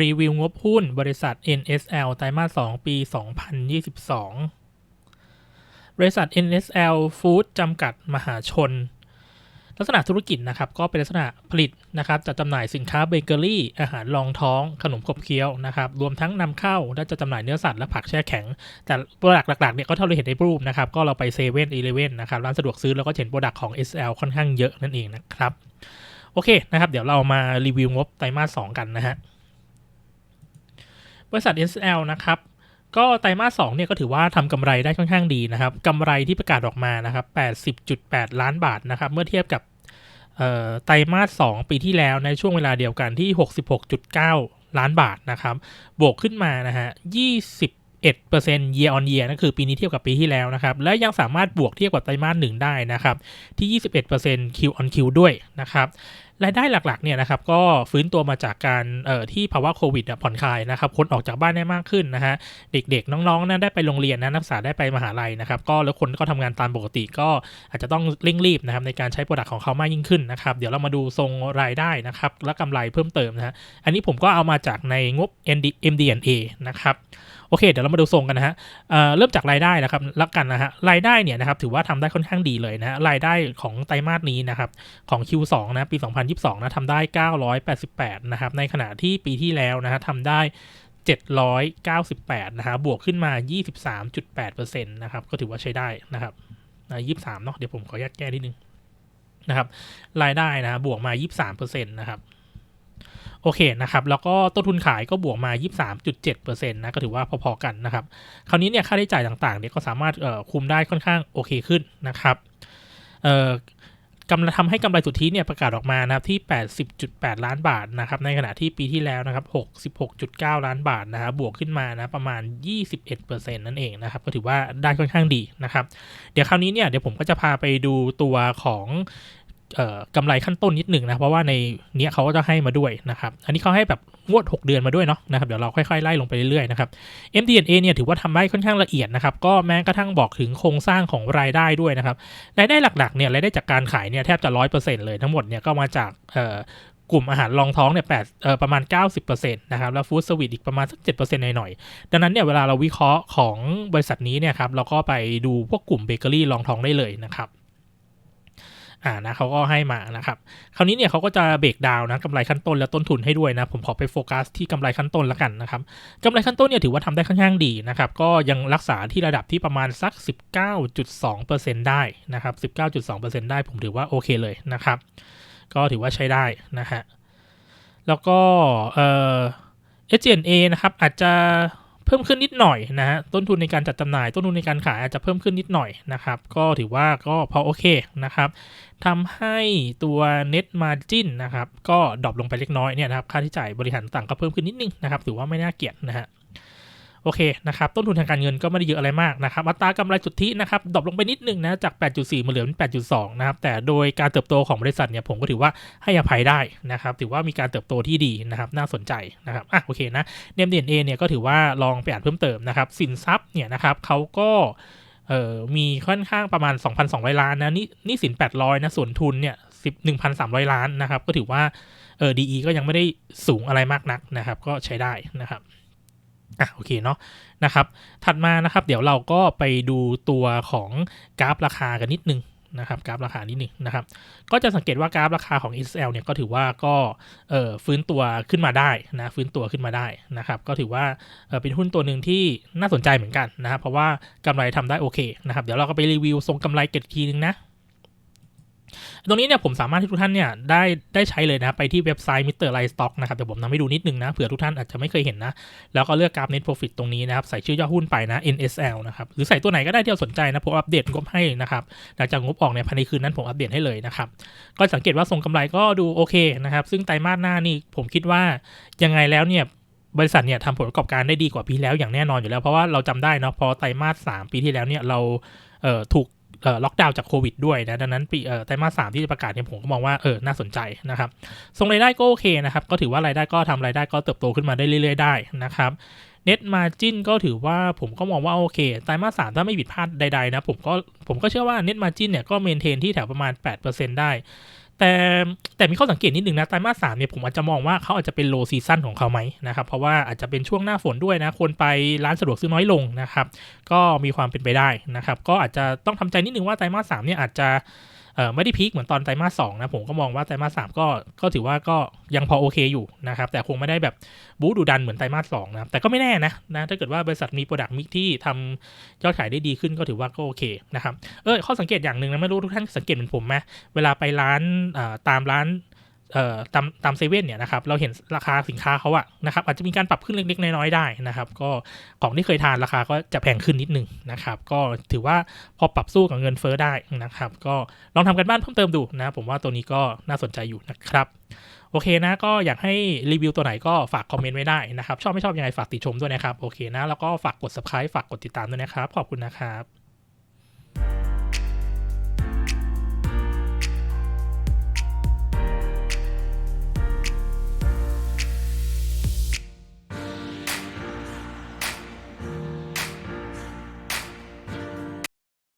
รีวิวงบหุ้นบริษัท NSL ไตรมาส 2 ปี 2022 บริษัท NSL Food จำกัดมหาชน ลักษณะธุรกิจนะครับ ก็เป็นลักษณะผลิตนะครับจัดจำหน่ายสินค้าเบเกอรี่ อาหารรองท้อง ขนมขบเคี้ยวนะครับ รวมทั้งนำเข้า และจะจำหน่ายเนื้อสัตว์และผักแช่แข็ง แต่โปรดักต์หลักๆเนี่ยก็เท่าที่เห็นในรูปนะครับ ก็เราไปเซเว่นอีเลเว่นนะครับ ร้านสะดวกซื้อแล้วก็เห็นโปรดักต์ของ SL ค่อนข้างเยอะนั่นเองนะครับ โอเคนะครับ เดี๋ยวเรามารีวิวงบไตรมาส 2 กันนะฮะ บริษัท SL นะครับก็ไตรมาส2เนี่ยก็ถือว่าทำกำไรได้ค่อนข้างดีนะครับกำไรที่ประกาศออกมานะครับ80.8 ล้านบาทนะครับเมื่อเทียบกับไตรมาส2ปีที่แล้วในช่วงเวลาเดียวกันที่ 66.9 ล้านบาทนะครับบวกขึ้นมานะฮะ21% year on year นั่นคือปีนี้เทียบกับปีที่แล้วนะครับ และยังสามารถบวกเทียบกับไตรมาสหนึ่งได้นะครับ ที่ 21% Q on Q ด้วยนะครับ รายได้หลักๆเนี่ยนะครับก็ฟื้นตัวมาจากการเอ่อที่ภาวะโควิดผ่อนคลายนะครับคนออกจากบ้านได้มากขึ้นนะฮะเด็กๆ น้องๆนั้นได้ไปโรงเรียนนะนักศึกษาได้ไปมหาลัยนะครับก็แล้วคนก็ทำงานตามปกติก็อาจจะต้องเร่งรีบนะครับในการใช้โปรดักต์ของเขามากยิ่งขึ้นนะครับเดี๋ยวเรามาดูทรงรายได้นะครับและกำไรเพิ่มเติมนะฮะอันนี้ผมก็เอามาจากในงบ MD&A นะครับ อเค เดี๋ยวเรามาดูทรงกันนะฮะเเริ่มจากรายได้นะครับลักกันนะฮะรายได้เนี่ยนะครับถือว่าทำได้ค่อนข้างดีเลยนะรายได้ของไตรมาสนี้นะครับของ Q2 นะปี 2022นะทำได้ 988นะครับในขณะที่ปีที่แล้วนะฮะทำได้798นะฮะบวกขึ้นมา 23.8%นะครับก็ถือว่าใช้ได้นะครับยี่สามเนาะเดี๋ยวผมขอยัดแก้นิดนึงนะครับรายได้นะบวกมา 23%นะครับ โอเคนะครับแล้วก็ต้นทุนขายก็บวกมา 23.7%นะก็ถือว่าพอๆกันนะครับคราวนี้เนี่ยค่าใช้จ่ายต่างๆเนี่ยก็สามารถคุมได้ค่อนข้างโอเคขึ้นนะครับกำลังทำให้กำไรสุทธิเนี่ยประกาศออกมานะครับที่ 80.8 ล้านบาทนะครับในขณะที่ปีที่แล้วนะครับ66.9 ล้านบาทนะครับบวกขึ้นมานะประมาณ 21%นั่นเองนะครับก็ถือว่าได้ค่อนข้างดีนะครับเดี๋ยวคราวนี้เนี่ยเดี๋ยวผมก็จะพาไปดูตัวของ กำไรขั้นต้นนิดหนึ่งนะ เพราะว่าในเนี้ยเขาก็จะให้มาด้วยนะครับ อันนี้เขาให้แบบงวด 6 เดือนมาด้วยเนาะนะครับ เดี๋ยวเราค่อยๆ ไล่ลงไปเรื่อยๆนะครับ MD&A เนี่ยถือว่าทำได้ค่อนข้างละเอียดนะครับ ก็แม้กระทั่งบอกถึงโครงสร้างของรายได้ด้วยนะครับ รายได้หลักๆ เนี่ยรายได้จากการขายเนี่ยแทบจะ 100%เลยทั้งหมดเนี่ยก็มาจากกลุ่มอาหารรองท้องเนี่ยแปดเอ่อประมาณ 90%นะครับ แล้วฟู้ดสวิตอีกประมาณสัก7%หน่อยๆดังนั้นเนี่ยเวลาเราวิเคราะห์ของบริษัทนี้เนี่ยครับเราก็ไปดูพวกกลุ่มเบเกอรี่รองท้องได้เลยนะครับ อ่านะเขาก็ให้มานะครับ คราวนี้เนี่ยเขาก็จะเบรกดาวนะกำไรขั้นต้นและต้นทุนให้ด้วยนะ ผมขอไปโฟกัสที่กำไรขั้นต้นแล้วกันนะครับกำไรขั้นต้นเนี่ยถือว่าทำได้ค่อนข้างดีนะครับ ก็ยังรักษาที่ระดับที่ประมาณสัก 19.2%ได้นะครับ 19.2%ได้ผมถือว่าโอเคเลยนะครับ ก็ถือว่าใช้ได้นะฮะแล้วก็เอ่อ SG&A นะครับอาจจะ เพิ่มขึ้นนิดหน่อยนะฮะต้นทุนในการจัดจำหน่าย ต้นทุนในการขายอาจจะเพิ่มขึ้นนิดหน่อยนะครับ ก็ถือว่าก็พอโอเคนะครับทำให้ตัว net margin นะครับ ก็ดรอปลงไปเล็กน้อยเนี่ยนะครับ ค่าใช้จ่ายบริหารต่างก็เพิ่มขึ้นนิดนึงนะครับ ถือว่าไม่น่าเกลียดนะฮะ โอเคนะครับต้นทุนทางการเงินก็ไม่ได้เยอะอะไรมากนะครับอัตรากำไรสุทธินะครับดรอปลงไปนิดนึงนะจาก 8.4มาเหลือเป็น8.2 นะครับแต่โดยการเติบโตของบริษัทเนี่ยผมก็ถือว่าให้อภัยได้นะครับถือว่ามีการเติบโตที่ดีนะครับน่าสนใจนะครับอะโอเคนะเนมเดนเอเนี่ยก็ถือว่าลองไปอ่านเพิ่มเติมนะครับสินทรัพย์เนี่ยนะครับเขาก็เอ่อมีค่อนข้างประมาณ 2,200 ล้านนะนี่นี่สิน 800 นะส่วนทุนเนี่ย11,300 ล้านนะครับก็ถือว่าเออดีก็ยังไม่ได้สูงอะไรมากนักนะครับก็ใช้ได้นะครับ อะโอเคเนาะนะครับ ถัดมานะครับ เดี๋ยวเราก็ไปดูตัวของกราฟราคากันนิดนึงนะครับกราฟราคานิดนึงนะครับ ก็จะสังเกตว่ากราฟราคาของ SL เนี่ยก็ถือว่าก็เออฟื้นตัวขึ้นมาได้นะฟื้นตัวขึ้นมาได้นะครับ ก็ถือว่าเออเป็นหุ้นตัวหนึ่งที่น่าสนใจเหมือนกันนะครับเพราะว่ากำไรทำได้โอเคนะครับ เดี๋ยวเราก็ไปรีวิวทรงกำไรเก็ตทีนึงนะ ตรงนี้เนี่ยผมสามารถที่ทุกท่านเนี่ยได้ได้ใช้เลยนะไปที่เว็บไซต์ Mr. Light Stock นะครับเดี๋ยวผมทำให้ดูนิดนึงนะเผื่อทุกท่านอาจจะไม่เคยเห็นนะ แล้วก็เลือกกราฟ Net Profit ตรงนี้นะครับใส่ชื่อย่อหุ้นไปนะ NSL นะครับหรือใส่ตัวไหนก็ได้ที่เราสนใจนะผมอัปเดตงบให้นะครับหลังจากงบออกเนี่ยภายในคืนนั้นผมอัปเดตให้เลยนะครับก็สังเกตว่าทรงกำไรก็ดูโอเคนะครับซึ่งไตรมาสหน้านี่ผมคิดว่ายังไงแล้วเนี่ยบริษัทเนี่ยทำผลประกอบการได้ดีกว่าปีแล้วอย่างแน่นอนอยู่แล้วเพราะว่าเราจำได้เนาะพอไตรมาส3ปีที่แล้วเนี่ยเราเถูก ล็อกดาวน์จากโควิดด้วยนะดังนั้นปีไตรมาสสามที่จะประกาศเนี่ยผมก็มองว่าเออน่าสนใจนะครับส่งรายได้ก็โอเคนะครับ ก็ถือว่ารายได้ก็ทำรายได้ก็เติบโตขึ้นมาได้เรื่อย ๆ ได้นะครับเน็ตมาจินก็ถือว่าผมก็มองว่าโอเคไตรมาสสามถ้าไม่ผิดพลาดใดๆนะผมก็ผมก็เชื่อว่าเน็ตมาจินเนี่ยก็เมนเทนที่แถวประมาณ 8%ได้ แต่แต่มีข้อสังเกตนิดหนึ่งนะไตรมาสสามเนี่ยผมอาจจะมองว่าเขาอาจจะเป็นโลซีซั o นของเขาไหมนะครับเพราะว่าอาจจะเป็นช่วงหน้าฝนด้วยนะคนไปร้านสะดวกซื้อน้อยลงนะครับ ก็มีความเป็นไปได้นะครับ ก็อาจจะต้องทำใจนิดนึงว่าไตรมาสสามเนี่ยอาจจะ ไม่ได้พีคเหมือนตอนไตรมาสสองนะผมก็มองว่าไตรมาสสามก็ก็ถือว่าก็ยังพอโอเคอยู่นะครับ แต่คงไม่ได้แบบบู๊ดูดันเหมือนไตรมาสสองนะครับแต่ก็ไม่แน่นะนะถ้าเกิดว่าบริษัทมีโปรดักต์มิกที่ทำยอดขายได้ดีขึ้นก็ถือว่าก็โอเคนะครับเออข้อสังเกตอย่างหนึ่งนะไม่รู้ทุกท่านสังเกตเหมือนผมไหมเวลาไปร้านตามร้าน เอ่อตามตามเซเว่นเนี่ยนะครับเราเห็นราคาสินค้าเขาอะนะครับอาจจะมีการปรับขึ้นเล็กๆน้อยๆได้นะครับ ก็ของที่เคยทานราคาก็จะแพงขึ้นนิดนึงนะครับ ก็ถือว่าพอปรับสู้กับเงินเฟ้อได้นะครับ ก็ลองทำกันบ้านเพิ่มเติมดูนะผมว่าตัวนี้ก็น่าสนใจอยู่นะครับโอเคนะ ก็อยากให้รีวิวตัวไหนก็ฝากคอมเมนต์ไว้ได้นะครับ ชอบไม่ชอบยังไงฝากติชมด้วยนะครับ โอเคนะ แล้วก็ฝากกด subscribe ฝากกดติดตามด้วยนะครับ ขอบคุณนะครับ